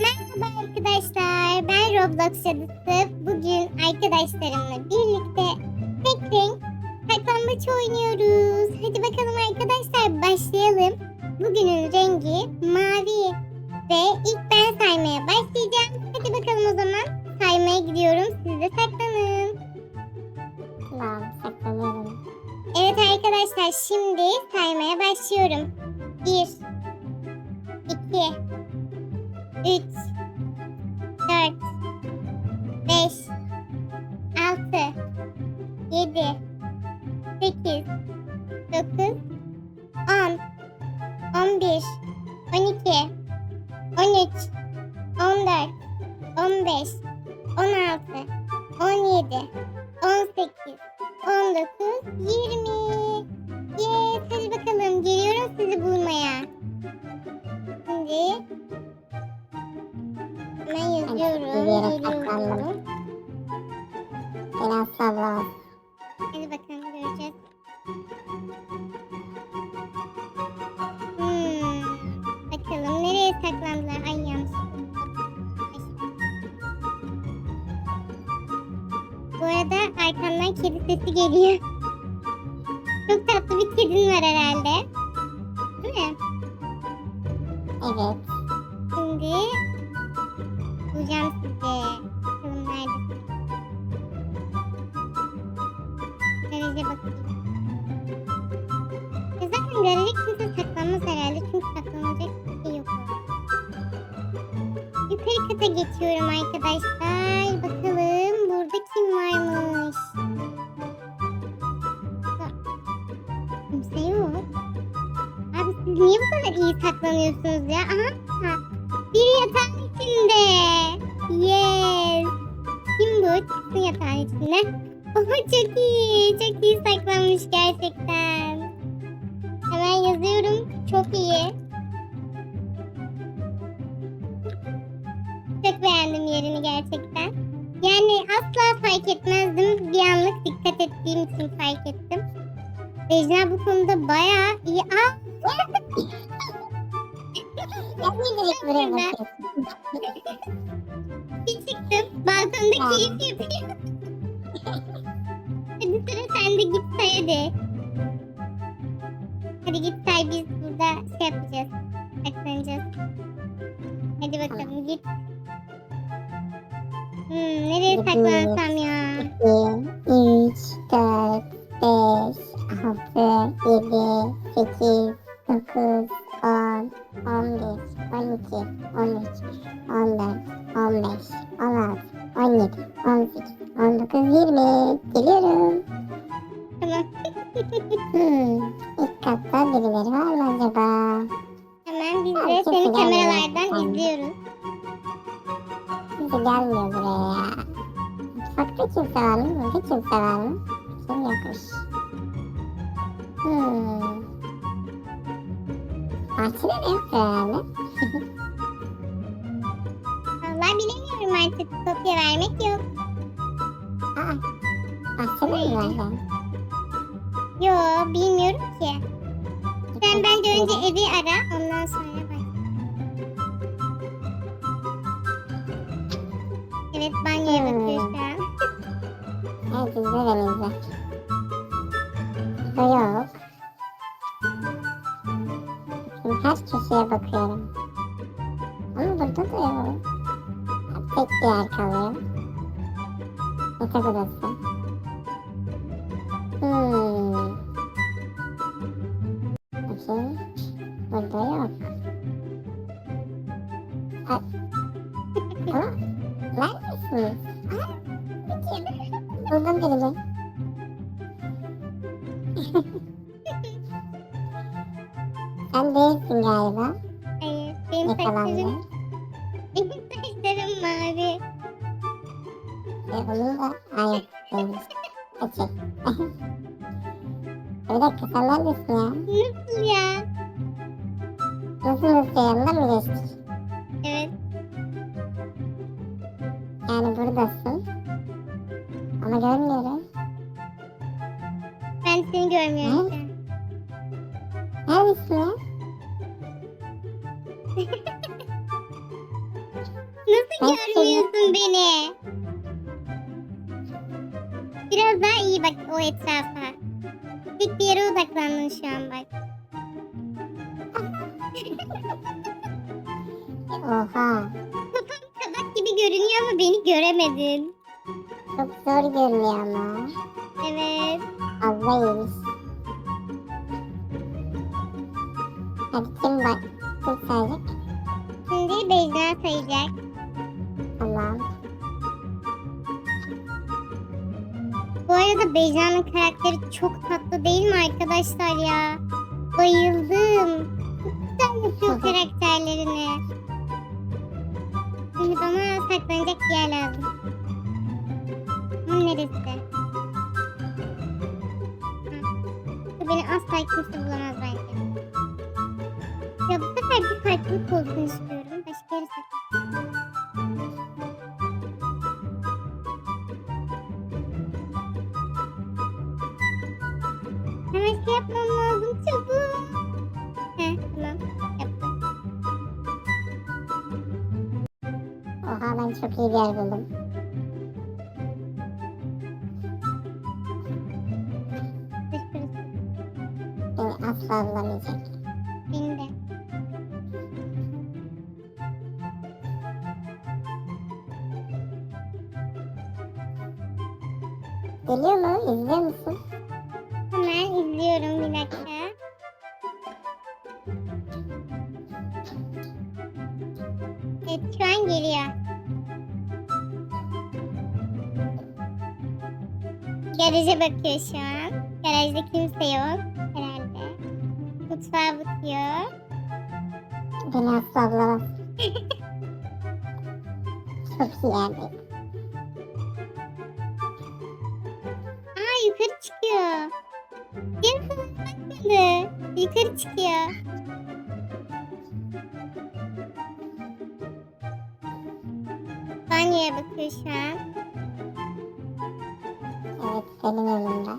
Merhaba arkadaşlar. Ben Roblox cadısı. Bugün arkadaşlarımla birlikte tek renk saklambaç oynuyoruz. Hadi bakalım arkadaşlar başlayalım. Bugünün rengi mavi. Ve ilk ben saymaya başlayacağım. Hadi bakalım o zaman. Saymaya gidiyorum. Siz de saklanın. Tamam saklanıyorum. Evet arkadaşlar şimdi saymaya başlıyorum. 1 2 7 saklandılar? Ay yanlış. Bu arada arkamdan kedi sesi geliyor. Çok tatlı bir kedin var herhalde. Değil mi? Evet. Şimdi bulacağım sizi. Kata geçiyorum arkadaşlar. Bakalım burada kim varmış? Kimse yok. Abi siz niye bu kadar iyi saklanıyorsunuz ya? Aha. Bir yatağın içinde. Yes. Kim bu? Çıksın yatağın içinde. Oha çok iyi. Çok iyi saklanmış gerçekten. Hemen yazıyorum. Çok iyi. Çok beğendim yerini gerçekten. Yani asla fark etmezdim. Bir anlık dikkat ettiğim için fark ettim. Ejna bu konuda bayağı iyi. Aa! Bir çıktım. Balkonda keyif yapıyor. hadi sıra sende git say hadi. Hadi git say biz burada şey yapacağız. Saklanacağız. Hadi bakalım git. Hmm, nereye saklansam ya? 2, 3, 4, 5, 6, 7, 8, 9, 10, 11, 12, 13, 14, 15, 16, 17, 18, 19, 20. Geliyorum. Tamam. Hmm, ilk katta birileri var mı acaba? Hemen biz de seni kameralardan izliyoruz. Kimse gelmiyor buraya. Mutfakta kimse var mı? Burada kimse var mı? Kim yokmuş. Hmm. Bahçede de yok herhalde. Vallahi bilemiyorum artık. Kopya vermek yok. Aa, bahçede mi var ben? Yo bilmiyorum ki. Sen bence önce evi ara ondan sonra Evet banyoya Hmm. bakıyor şu an. Beni izle. Burada yok. Şimdi her köşeye bakıyorum. Sen değilsin galiba. Hayır benim saçlarım, Yakalandı. benim saçlarım mavi. Ve onun da... Hayır değilmiş. Peki. bir dakika sen neredesin ya? Nasıl ya? Nasıl nasıl yanına mı geçtik? Evet Yani buradasın. Ama görmüyorum. Nasıl görmüyorsun beni? Biraz daha iyi bak o etrafa. Tek bir yere odaklandın şu an bak. Oha. Kafam kabak gibi görünüyor ama beni göremedin. Çok zor görünüyor ama. Evet. Fazlaymış. Hadi kim bak? Kim sayacak? Şimdi Beyza sayacak. Tamam. Bu arada Beyza'nın karakteri çok tatlı değil mi arkadaşlar ya? Bayıldım. Çok güzel yapıyor karakterlerini. Şimdi bana saklanacak bir yer lazım. Bu neresi? Bu Beni asla kimse bulamaz bence. Ya bu sefer bir farklılık olsun istiyorum. Ben çok iyi bir yer buldum. Beni asla bulamayacak. benim de. Geliyor mu? İzliyor musun? Hemen izliyorum bir dakika. Evet şu an geliyor. Garaja bakıyor şu an. Garajda kimse yok herhalde. Mutfağa bakıyor. Beni asla bulamaz. çok iyi yerdeyim. Aa yukarı çıkıyor. Falan bakmadı. Yukarı çıkıyor. Banyoya bakıyor şu an. Benim önümde.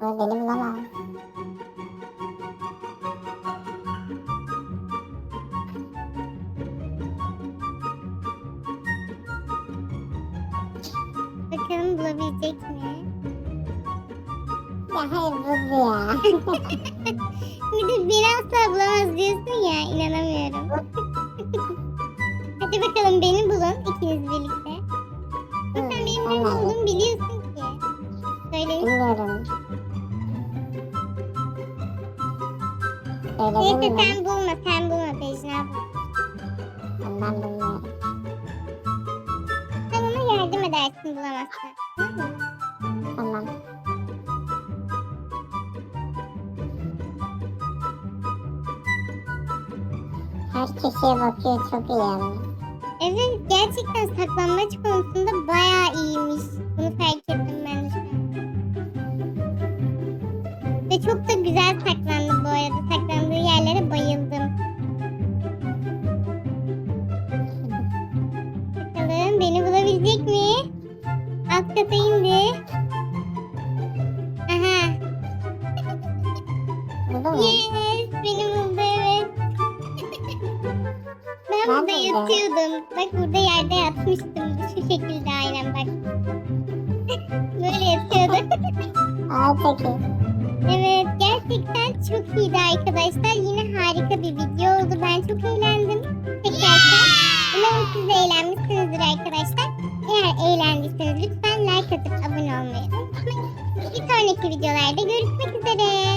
Bu beni bulamaz. Bakalım bulabilecek mi? Ya hayır buz ya. Bir de beni asla bulamaz diyorsun ya. inanamıyorum. Hadi bakalım beni bulun ikiniz birlikte. Sen benim nerede? olduğumu biliyorsun. Söyleyin. Bilmiyorum. Neyse sen bulma sen bulma Bejna bul. Ben bilmiyorum. Sen ona yardım edersin bulamazsan. Tamam mı? Tamam. Her köşeye bakıyor çok iyi yani. Evet gerçekten saklanmaç konusunda bayağı iyiymiş. Bunu fark ettim çok da güzel saklandı bu arada. Saklandığı yerlere bayıldım. Bakalım beni bulabilecek mi? Alt kata indi. Aha. Buldun mu? Yes, beni buldu evet. ben burada de. yatıyordum. Bak burada yerde yatmıştım. Şu şekilde aynen bak. Böyle yatıyordum. Çok iyi. Evet gerçekten çok iyiydi arkadaşlar. Yine harika bir video oldu. Ben çok eğlendim. Tekrardan. Umarım siz de eğlenmişsinizdir arkadaşlar. Eğer eğlendiyseniz lütfen like atıp abone olmayı unutmayın. Bir sonraki videolarda görüşmek üzere.